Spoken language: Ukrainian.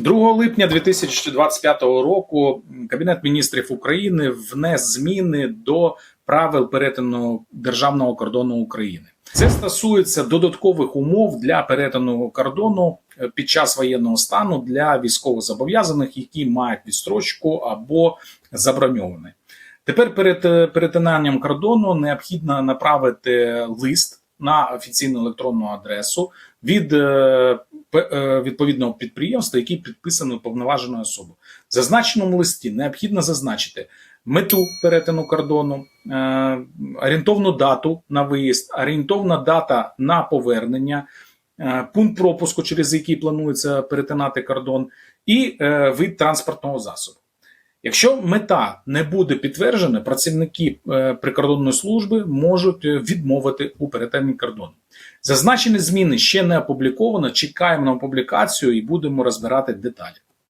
2 липня 2025 року Кабінет міністрів України внес зміни до правил перетину державного кордону України. Це стосується додаткових умов для перетину кордону е, під час воєнного стану для військовозобов'язаних, які мають відстрочку або заброньовані. Тепер перед е, перетинанням кордону необхідно направити лист на офіційну електронну адресу від е, відповідного підприємства, який підписаний уповноваженою особою. В зазначеному листі необхідно зазначити мету перетину кордону, е, орієнтовну дату на виїзд, орієнтовна дата на повернення, е, пункт пропуску, через який планується перетинати кордон, і е, вид транспортного засобу. Якщо мета не буде підтверджена, працівники е, прикордонної служби можуть е, відмовити у перетині кордону. Зазначені зміни ще не опубліковано. Чекаємо на публікацію і будемо розбирати деталі.